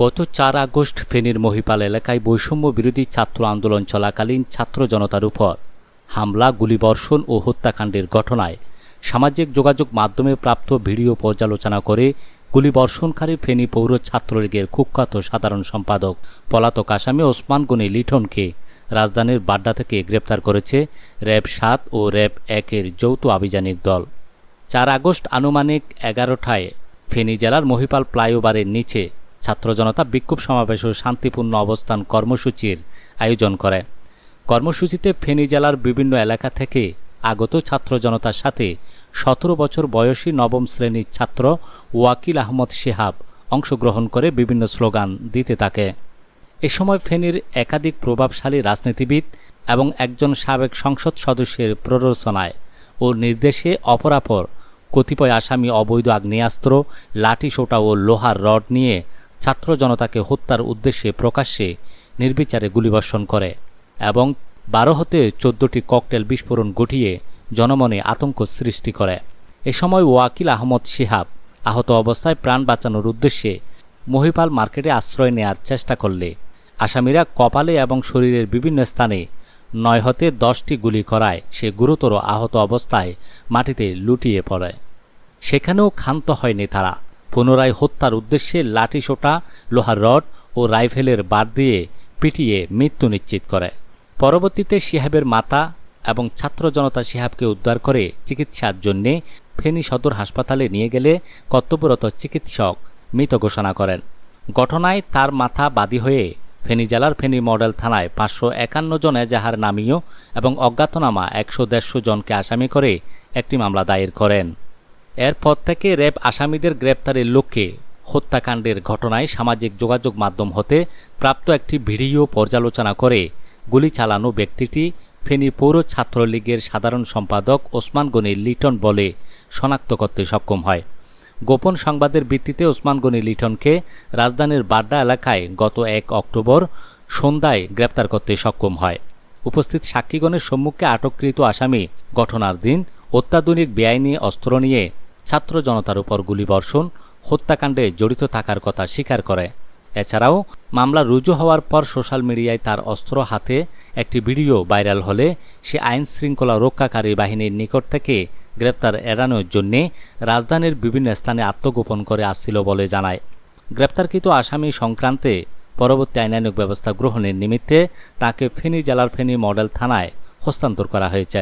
গত চার আগস্ট ফেনীর মহিপাল এলাকায় বৈষম্য বিরোধী ছাত্র আন্দোলন চলাকালীন ছাত্র জনতার উপর হামলা, গুলিবর্ষণ ও হত্যাকাণ্ডের ঘটনায় সামাজিক যোগাযোগ মাধ্যমে প্রাপ্ত ভিডিও পর্যালোচনা করে গুলিবর্ষণকারী ফেনী পৌর ছাত্রলীগের কুখ্যাত সাধারণ সম্পাদক পলাতক আসামি ওসমান গনি লিঠনকে রাজধানীর বাড্ডা থেকে গ্রেপ্তার করেছে র্যাব সাত ও র্যাব একের যৌথ আভিযানিক দল। চার আগস্ট আনুমানিক এগারোটায় ফেনী জেলার মহিপাল ফ্লাইওভারের নিচে ছাত্র জনতা বিক্ষোভ সমাবেশ ও শান্তিপূর্ণ অবস্থান কর্মসূচির আয়োজন করে। কর্মসূচিতে ফেনী জেলার বিভিন্ন এলাকা থেকে আগত ছাত্র জনতার সাথে সতেরো বছর বয়সী নবম শ্রেণির ছাত্র ওয়াকিল আহমদ শিহাব অংশগ্রহণ করে বিভিন্ন স্লোগান দিতে থাকে। এ সময় ফেনীর একাধিক প্রভাবশালী রাজনীতিবিদ এবং একজন সাবেক সংসদ সদস্যের প্ররোচনায় ও নির্দেশে অপরাপর কতিপয় আসামি অবৈধ আগ্নেয়াস্ত্র লাঠি সোটা ও লোহার রড নিয়ে ছাত্র জনতাকে হত্যার উদ্দেশ্যে প্রকাশ্যে নির্বিচারে গুলিবর্ষণ করে এবং বারো হতে চোদ্দটি ককটেল বিস্ফোরণ ঘটিয়ে জনমনে আতঙ্ক সৃষ্টি করে। এ সময় ওয়াকিল আহমদ শিহাব আহত অবস্থায় প্রাণ বাঁচানোর উদ্দেশ্যে মহিপাল মার্কেটে আশ্রয় নেয়ার চেষ্টা করলে। আসামিরা কপালে এবং শরীরের বিভিন্ন স্থানে নয় হতে দশটি গুলি করায় সে গুরুতর আহত অবস্থায় মাটিতে লুটিয়ে পড়ে। সেখানেও ক্ষান্ত হয়নি তারা। পুনরায় হত্যার উদ্দেশ্যে লাঠি সোটা, লোহার রড ও রাইফেলের বার দিয়ে পিটিয়ে মৃত্যু নিশ্চিত করে। পরবর্তীতে শিহাবের মাতা এবং ছাত্র জনতা শিহাবকে উদ্ধার করে চিকিৎসার জন্যে ফেনী সদর হাসপাতালে নিয়ে গেলে কর্তব্যরত চিকিৎসক মৃত ঘোষণা করেন। ঘটনায় তার মাথা বাদী হয়ে ফেনী জেলার ফেনী মডেল থানায় পাঁচশো একান্ন জন এজাহার নামীয় এবং অজ্ঞাতনামা একশো দেড়শো জনকে আসামি করে একটি মামলা দায়ের করেন। এরপর থেকে র্যাব আসামিদের গ্রেপ্তারের লক্ষ্যে হত্যাকাণ্ডের ঘটনায় সামাজিক যোগাযোগ মাধ্যম হতে প্রাপ্ত একটি ভিডিও পর্যালোচনা করে গুলি চালানো ব্যক্তিটি ফেনী পৌর ছাত্রলীগের সাধারণ সম্পাদক ওসমান গনি লিটন বলে শনাক্ত করতে সক্ষম হয়। গোপন সংবাদের ভিত্তিতে ওসমান গনি লিটনকে রাজধানীর বাড্ডা এলাকায় গত এক অক্টোবর সন্ধ্যায় গ্রেপ্তার করতে সক্ষম হয়। উপস্থিত সাক্ষীগণের সম্মুখে আটককৃত আসামি ঘটনার দিন অত্যাধুনিক বেআইনি অস্ত্র নিয়ে ছাত্র জনতার উপর গুলিবর্ষণ, হত্যাকাণ্ডে জড়িত থাকার কথা স্বীকার করে। এছাড়াও, মামলা রুজু হওয়ার পর সোশ্যাল মিডিয়ায় তার অস্ত্র হাতে একটি ভিডিও ভাইরাল হলে সে আইন শৃঙ্খলা রক্ষাকারী বাহিনীর নিকট থেকে গ্রেপ্তার এড়ানোর জন্যে রাজধানীর বিভিন্ন স্থানে আত্মগোপন করে আসছিল বলে জানায়। গ্রেপ্তারকৃত আসামি সংক্রান্তে পরবর্তী আইনানুক ব্যবস্থা গ্রহণের নিমিত্তে তাকে ফেনী জেলার ফেনী মডেল থানায় হস্তান্তর করা হয়েছে।